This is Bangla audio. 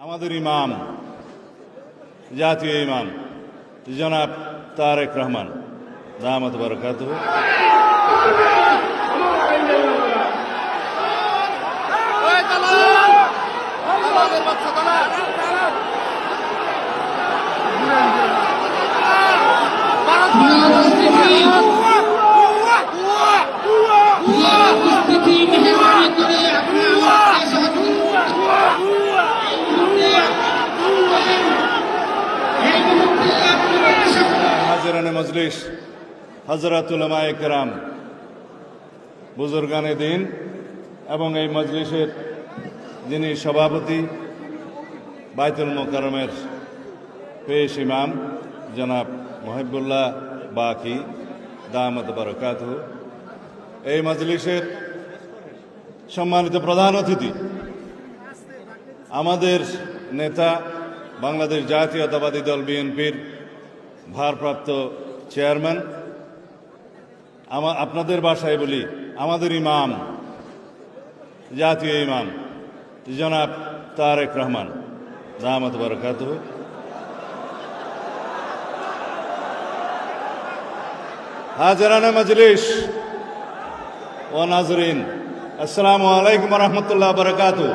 আমাদের ইমাম জাতীয় ইমাম জনাব তারেক রহমান দামত বরকাত মজলিস হজরতুলমায় কেরাম, বুজুর্গানে দিন এবং এই মজলিসের যিনি সভাপতি, বাইতুল মোকারমের পেশ ইমাম, জনাব মহিবুল্লাহ বাকি, দামত বরকাত এই মজলিসের সম্মানিত প্রধান অতিথি, আমাদের নেতা, বাংলাদেশ জাতীয়তাবাদী দল বিএনপির ভারপ্রাপ্ত চেয়ারম্যান, আমা আপনাদের বাসায় বলি, আমাদের ইমাম, জাতীয় ইমাম, জনাব তারেক রহমান। দামত বরকাত হাজারানা মজলিস ও নাজরিন, আসসালামু আলাইকুম রহমতুল্লাহ বরকাতু